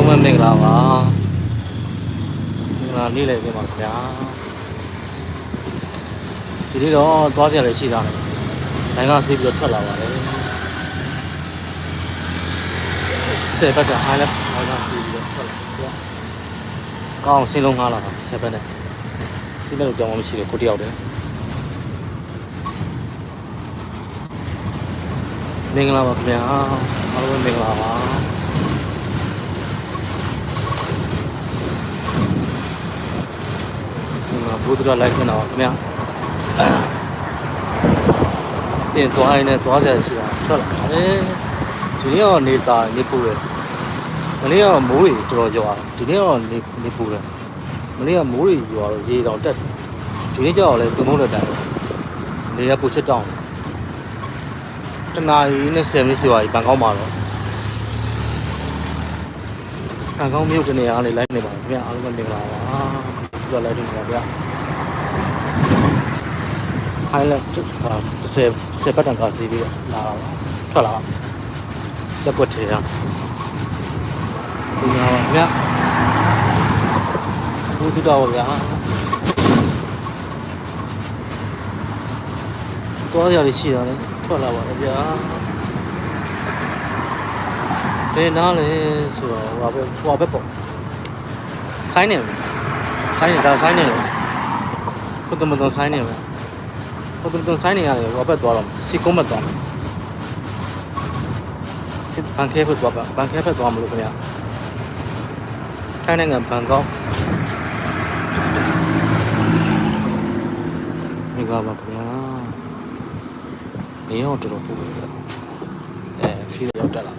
လုံးပဲမင်္ဂလာပါမင်္ဂလာနေ့လည်ပြင်ပါခင်ဗျာဒီနေ့တော့သွားကြရလေရှိတာနိုင်ငံဆေးပြီးတော့ထွက်လာပါတယ်ဆယ်ဘက်ကအားလည်းနိုင်ငံဆေးပြီးတော့ထွက်လာတယ်ကောင်းစင်းလုံးငားလာတာဆယ်ဘက်နဲ့စီးမဲ့လို့ကြောင်းမရှိတယ်ကိုတယောက်တည်းမင်္ဂလာပါခင်ဗျာအားလုံးပဲမင်္ဂလာပါ ဒီမှာဘုဒ္ဓလိုက်ခွင့်တော့ခင်ဗျာပြင်သွားရင်လည်းသွားကြရရှိတာထွက်လာတယ်ဒီနေ့တော့နေသားနေပူတယ်မနေ့ကမိုးတွေတော်တော်ရွာဒီနေ့တော့နေနေပူတယ်မနေ့ကမိုးတွေရွာတော့ရေတောင်တက်တယ်ဒီနေ့ကျတော့လည်းသူမုန်းတဲ့တိုင်နေရပူချက်တောင်းတနာရီနဲ့10မိနစ်ဆိုရဘန်ကောက်မှာတော့ဘန်ကောက်မြို့ကနေရာကနေလိုက်နေပါခင်ဗျာအားလုံးပဲမင်္ဂလာပါဘုရားလိုက်နေပါဗျာ ခိုင်းလက်ဟာ30 10ပတ်တန်ကားစီးပြီးတော့လာတာပါထွက်လာရက်ွက်ထဲရဒီမှာပါဗျာဘုသူတော်ဗျာသွားရရရှိတာလေထွက်လာပါလေဗျာဘယ်နားလဲဆိုတော့ဟိုဘက်ဟိုဘက်ပေါ့ဆိုင်းနေတယ်ဆိုင်းနေတာဆိုင်းနေတယ် ဘုဒ္ဓမတော်ဆိုင်းနေတယ်ဟိုဘယ်တော့ဆိုင်းနေရတယ်ဟိုဘက်သွားတော့စီကုန်းဘက်သွားမယ်စစ်ဘန်ကဲဘက်သွားပါဘန်ကဲဘက်သွားမလို့ခင်ဗျာထိုင်းနိုင်ငံဘန်ကောက်မိကပါခင်ဗျာနေရောတော်တော်ပူတယ်အဲဖီးရောက်တက်လာ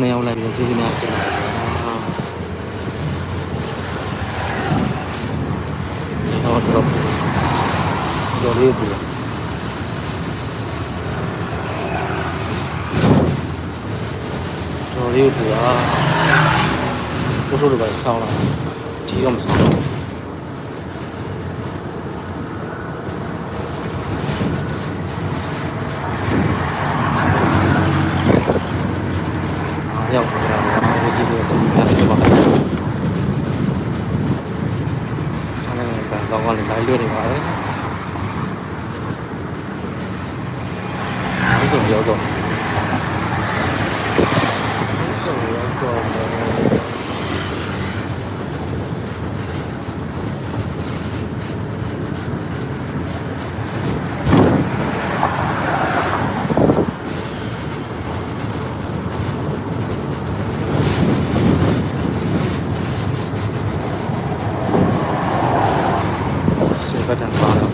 နေရောက်လိုက်ပြီးကျေးဇူးများတင်ပါတယ် တော့တော်တော်လေးပူတော်လေးပူอ่ะဘုဆိုးလိုပဲဆောင်းလာဒီတော့မဆောင်းတော့ရောက်ပါတော့ဒီကြည့်ရတော့ပြန်ပါအဲ့ ဒါကတော့လည်းလိုက်လွတ်နေပါလေအဲ့ဆိုရောက်တော့အဲ့ဆိုရောက်တော့စေဘတ်တန်ပါတော့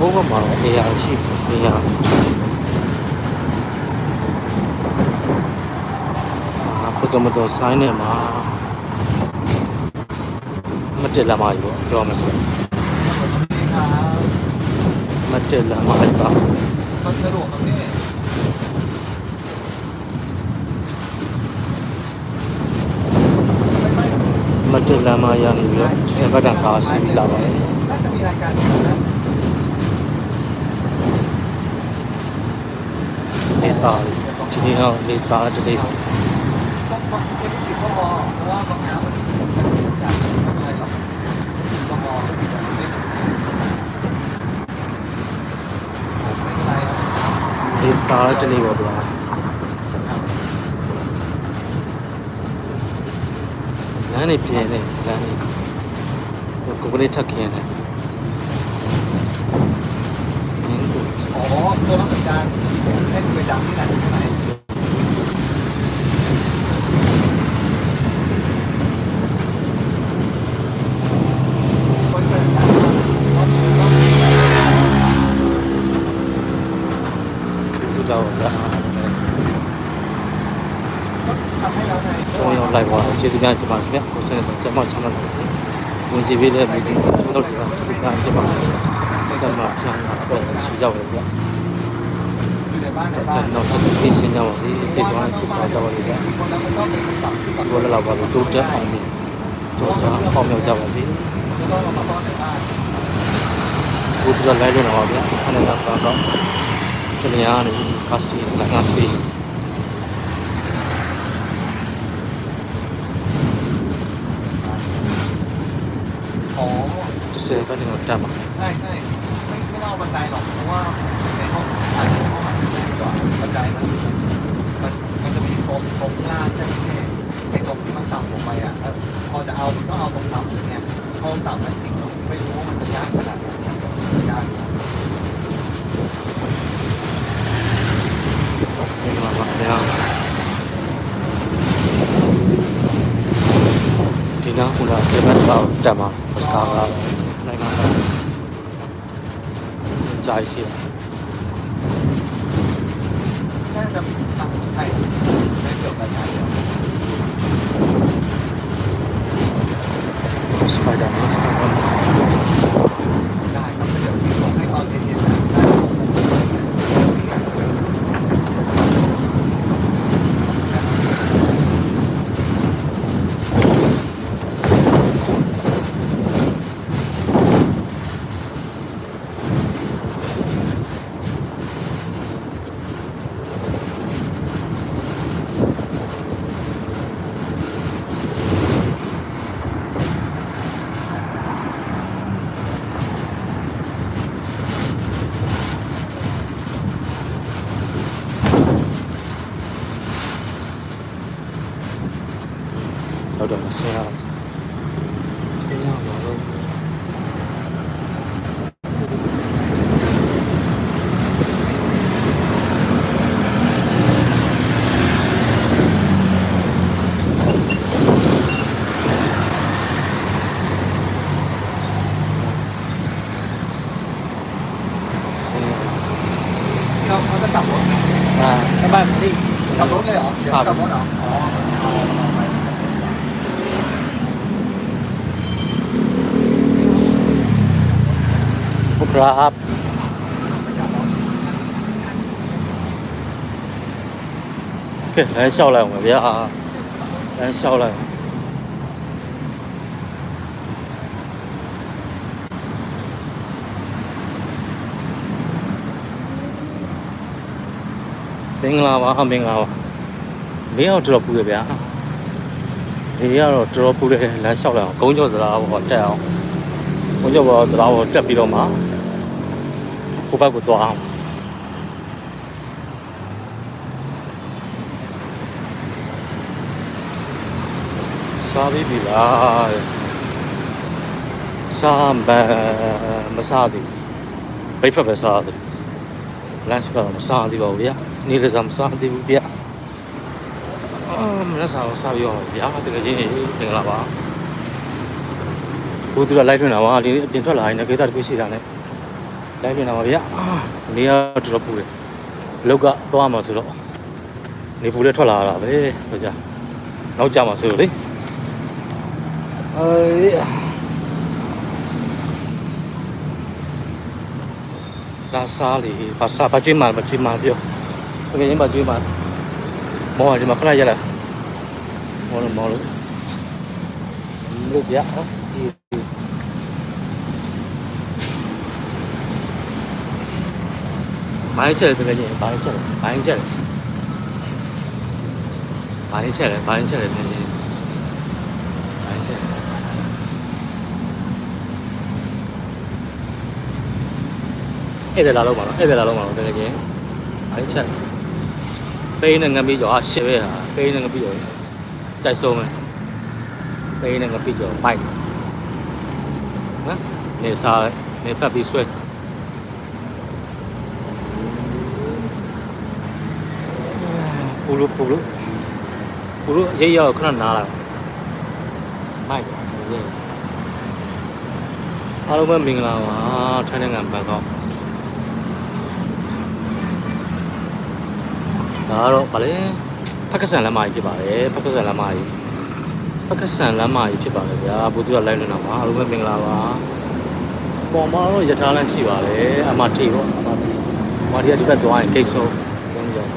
ဘုံဘမှာအေးရရှိနေရအာခုတော့မတော့ဆိုင်းနေမှာမတက်လာမှာယူပြောမှာဆိုမတက်လာမှာပါမတက်တော့မင်းမတက်လာမှာရနေပြီးတော့ဆင်ဘတ်တာကားစီးလာပါတယ် လေတာဒီနေ့တော့လေတာတလေး ต้องต้องไม่ได้ติดข้อมอเพราะว่าบางงานมันจากไม่เป็นไรหรอกข้อมอไม่เป็นไรไม่เป็นไร လေတာတလေးပေါ့ဗျာလမ်းနေပြင်းနေလမ်းနေကိုကလေးထက်ခင်းနေမင်းတို့ อ๋อตัวนั้นเหมือนกันให้คุณไปจำที่ไหนใช่ไหม คนเกิดจากต้องต้อง သူတော့ဗျာ ทำให้เร 그거 낭비가 아니잖아요. 올라이브가 제대로 하지 말게 고생해 정말 정말 문제 위에 문제 돌리가 나 이제 막 정말 정말 시작을 해요. xin nhau thì thì có ai cũng phải cho vào đi xin gọi là vào chỗ chết phòng thì chỗ chết phòng nhau cho vào đi cũng giờ lấy luôn họ biết anh này là đó cho nên anh này. kasi là kasi sẽ có những một trăm ใช่ใช่ไม่ไม่ต้องเอาบันไดหรอกเพราะว่าในห้อง กระจายมันมันมันจะมีตรงงล่างใช่ไหมไอ้ตรงที่มันต่ำลงไปอะพอจะเอาก็เอาตรงต่ำอยเนี่ยพอต่ำมันติดไม่รู้ว่ามันจะยากขนาดไหนยากนี่กำลังรับแล้ทีนี้คุณอาเซเว่นเราจะมาพัสตาร์อะนรมนใจเสีย sẽ đập thẳng thầy sẽ kiểu là thầy Spider-Man, Spider-Man. Đâu rồi là xe không? Xe nào mà luôn không có tập à. Các bạn đi. Tập bốn đấy hả? Tập bốn hả? Ờ. Grab Kể đến sau này phải biết à Đến sau này Mình là bà mình là Mình là trộp người bé Mình là trộp người là sau này Cũng như là bọn trẻ không ဘုံကျော်ပေါ်တရားပေါ်တက်ပြီးတော့မှဟိုဘက်ကိုသွားအောင်စားပြီးပြီလားစားမမစားသေးဘူးဘရိတ်ဖတ်ပဲစားသေးလန့်စ်ကတော့မစားသေးပါဘူးဗျာနေ့လည်းစားမစားသေးဘူးဗျာအာမလည်းစားတော့စားပြီးတော့ဗျာတကယ်ကြီးတင်လာပါ ဘုသူကလိုက်ထွင်တာပါဒီအပြင်ထွက်လာရင်လည်းကိစ္စတစ်ခုရှိတာနဲ့လိုက်ထွင်တာပါဗျာအာနေရတော်တော်ပူတယ်လောက်ကသွားမှာဆိုတော့နေပူလည်းထွက်လာတာပဲဗျာနောက်ကြမှာဆိုလို့လေအေးလာစားလေဘာစားဘာကျွေးမှာဘာကျွေးမှာပြောတကယ်ရင်ဘာကျွေးမှာမောဒီမှာခဏရက်လာမောလို့မောလို့လို့ပြဟော ဒီမိုင်းချက်တကယ်ရင်ဘာချက်လဲဘာချက်လဲဘာချက်လဲဘာချက်လဲတကယ်ရင်ဘာချက်လဲဧည့်သည်လာတော့မှာနော်ဧည့်သည်လာတော့မှာနော်တကယ်ကြီးအဲ့ချက်ပေးနဲ့ငပိကျော်အရှစ်ပဲဟာပေးနဲ့ငပိကျော်ကြိုက်ဆုံးမယ်ပေးနဲ့ငပိကျော်ပိုက်နော်နေစားနေပတ်ပြီးဆွဲ ပူလို့ပူလို့ပူလို့ရိတ်ရောက်ခဏနားလာမိုက်ရေးအားလုံးပဲမင်္ဂလာပါထိုင်းနိုင်ငံဘန်ကောက်ဒါကတော့ဗာလဲဖက်ကဆန်လမ်းမကြီးဖြစ်ပါတယ်ဖက်ကဆန်လမ်းမကြီးဖက်ကဆန်လမ်းမကြီးဖြစ်ပါတယ်ဗျာဘုသူကလိုက်လွန်တာပါအားလုံးပဲမင်္ဂလာပါပေါ်မှာတော့ယထာလမ်းရှိပါတယ်အမတီပေါ့အမတီအမတီကဒီဘက်သွားရင်ကိတ်ဆုံးဘုန်းကြီး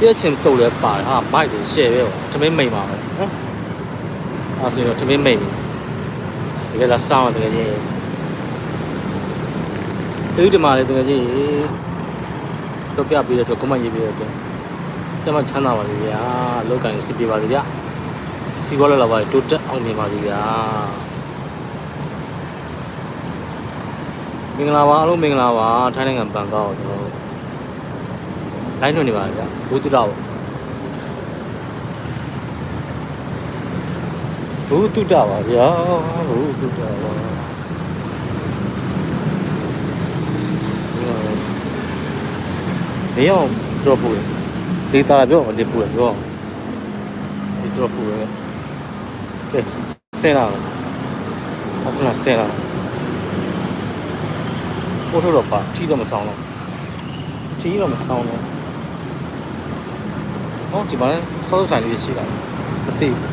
တည့်ချင်းတုတ်လဲပါတယ်ဟာမိုက်တယ်ရှယ်ပဲပေါ့တမင်းမိန်ပါပဲနော်အဲဆိုရင်တော့တမင်းမိန်ပြီတကယ်လားစောင်းတယ်တကယ်ကြီးဒီဒီမှာလေတကယ်ကြီးတော့ပြပေးတဲ့အတွက်ကွန်မန့်ရေးပေးတဲ့အတွက်ကျမချမ်းသာပါစေဗျာလောကန်ကိုစစ်ပြပါစေဗျာစီကောလည်းလာပါတိုးတက်အောင်မြင်ပါစေဗျာမင်္ဂလာပါအားလုံးမင်္ဂလာပါထိုင်းနိုင်ငံဘန်ကောက်ကျွန်တော် လိုင်းထွင်နေပါဗျာဘုသူတော်ဘုသူတော်ပါဗျာဘုသူတော်ပါနေအောင်တော့ပူတယ်ဒေတာပြောနေပူတယ်ပြောဒီတော့ပူတယ်ကဲဆင်းလာအခုလာဆင်းလာဘိုးထုတ်တော့ပါထီတော့မဆောင်တော့ထီတော့မဆောင်တော့ ဟောဒီမှာလည်းစောစောဆိုင်လေးရှိတာမသိဘူး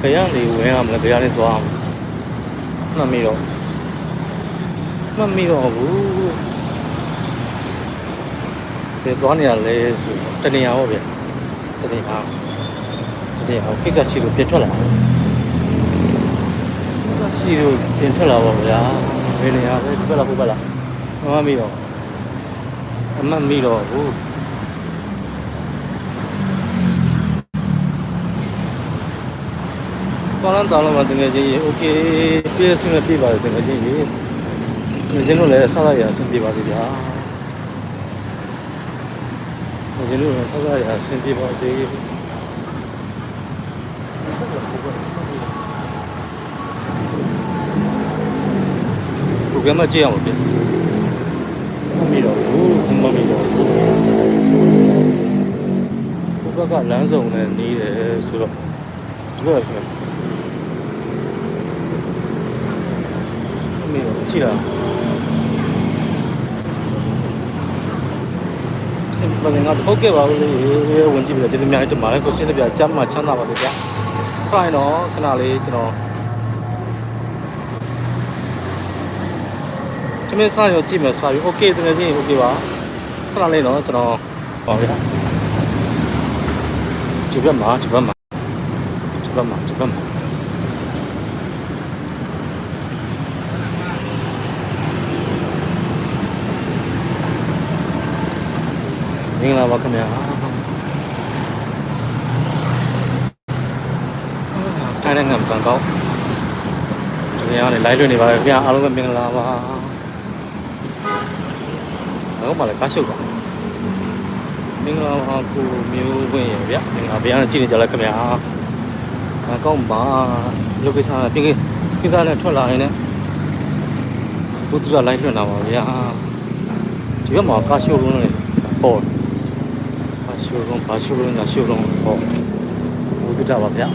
ကြရနေဝင်ရမလားကြရနေသွားအောင်မှတ်မိတော့မှတ်မိတော့ဘူးဒီသွားနေရလဲဆိုတနေရာဟုတ်ဗျတနေရာတနေရာကိစ္စရှိလို့ပြင်ထွက်လာရှိလို့ပြင်ထွက်လာပါဗျာဘယ်နေရာပဲဒီဘက်လားဟိုဘက်လားမမှတ်မိတော့အမှတ်မိတော့ဘူး ကောင်းလန်းတောင်းလို့မတကယ်ကြီးโอเคပြည့်စုံပြည့်ပါတယ်တကယ်ကြီးဒီကျင်းတို့လည်းဆောက်ရရအဆင်ပြေပါသေးဗျာကျင်းတို့လည်းဆောက်ရရအဆင်ပြေပါစေဘုကမကြည့်အောင်ပြမမီတော့ဘူးမမီတော့ဘူးဘုကကလမ်းစုံနဲ့နေတယ်ဆိုတော့ဒီလိုဖြ ကြည့်လားစင်ပါနေငါတော့ကဲပါဘူးလေရေဝင်ကြည့်ပြီလားကျေးဇူးများတင်ပါတယ်ကိုစင်းတပြားကျမ်းမှာချမ်းသာပါလေဗျာဆိုင်တော့ခဏလေးကျွန်တော်ကျွန်မစားရောကြည့်မယ်စားပြီးโอเคတကယ်ချင်းโอเคပါခဏလေးတော့ကျွန်တော်ပါဗျာဒီဘက်မှာဒီဘက်မှာဒီဘက်မှာဒီဘက်မှာ င်္ဂလာပါခင်ဗျာတိုင်းနိုင်ငံဘန်ကောက်ဒီနေ့ကနေ live လွှင့်နေပါခင်ဗျာအားလုံးပဲမင်္ဂလာပါတော့မှလည်းကားရှုပ်တာမင်္ဂလာပါကိုမျိုးဝင်ရဗျမင်္ဂလာဗျာကြည့်နေကြလားခင်ဗျာဘန်ကောက်မှာရုပ်ကိစ္စပြင်ကိကိစ္စနဲ့ထွက်လာရင်လည်းဘုသူက live လွှင့်တာပါဗျာဒီဘက်မှာကားရှုပ်လုံးနေပေါ်ဘာ ရှိုးလုံးဘာရှိုးလုံးညာရှိုးလုံးဟောဘုဒ္ဓတာပါဗျာ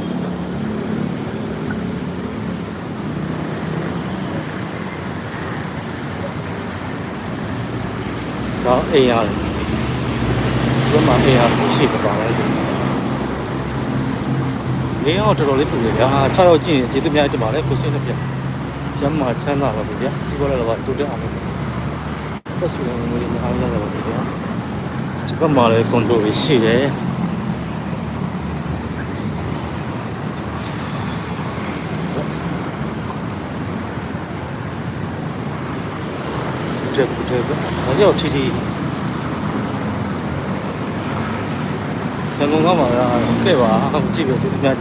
တော့အိမ်ရတယ်ဒီမှာအိမ်ရရှိပါပါလေလေးအောင်တော်တော်လေးပူတယ်ဗျာ6ရောက်ကြည့်ရင်ကျေးဇူးများတင်ပါတယ်ကိုစင်းနဲ့ဗျာကျမ်းမှာချမ်းသာပါဗျာစီကောလည်းတော့တိုးတက်အောင်လို့ပတ်စုံငွေတွေအားရပါပါဗျာဒီ ဘက်မှာလည်းကွန်ဒိုတွေရှိတယ်တဲ့တဲ့ဘာကြောက်ထီထီရန်ကုန်ကမှာတော့ကဲပါကြည့်ပြီးသူများ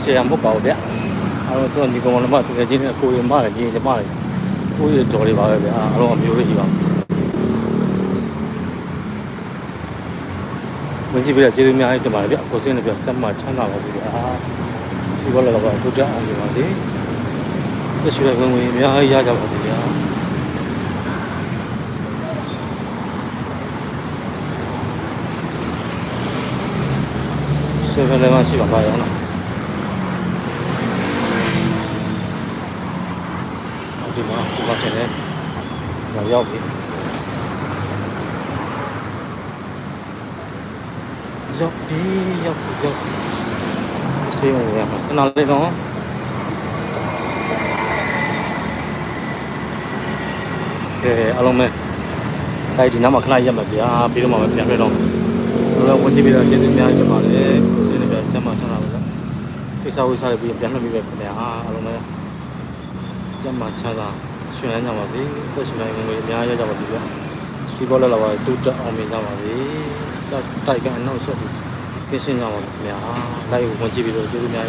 ဆရာမဟုတ်ပါဘူးဗျအဲ့တော့သူကဒီကောင်ကလည်းမသူငယ်ချင်းနဲ့ကိုရီမားတယ်ညီညီမတယ်ကိုရီတော်တွေပါပဲဗျအဲ့တော့အမျိုးလေးကြီးပါ ဝင်ကြည့်ပြကျေးဇူးများတင်ပါတယ်ဗျကိုစင်းနဲ့ပြစမ်းမချမ်းသာပါစေဗျာစီဘောလည်းတော့တို့ကြအောင်ကြပါလေတရှိရဝင်ဝင်အများကြီးရကြပါစေဗျာဆေဗန်လည်းမရှိပါပါရောနော်ဒီမှာဒီမှာတယ်လေရောက်ပြီ ရောက်ပြီရောက်ပြီရောက်ပြီဆေးရရမှာခဏလေးတော့ကဲအားလုံးပဲဒါဒီနောက်မှာခဏရက်မှာဗျာပြီးတော့မှပြန်ပြတော့မယ်တို့လည်းဝင်ကြည့်ပြီးတော့ကျေးဇူးများတင်ပါတယ်ကိုစိတ်နဲ့ပြကျမ်းမှာဆန္ဒပါလားကိစ္စဝိစားပြီးပြန်လှည့်ပြီးပဲခင်ဗျာအားလုံးပဲကျမ်းမှာချမ်းသာရွှင်လန်းကြပါစေသက်ရှင်နိုင်ဝင်အများရကြပါစေဗျာစီပေါ်လာလာပါတူတအောင်မြင်ကြပါစေ တိုက်ကအနောက်ဆက်ပြီးကင်းရှင်းကြပါခင်ဗျာလိုက်ဝင်ကြည့်ပြီးတော့ကျေးဇူးများ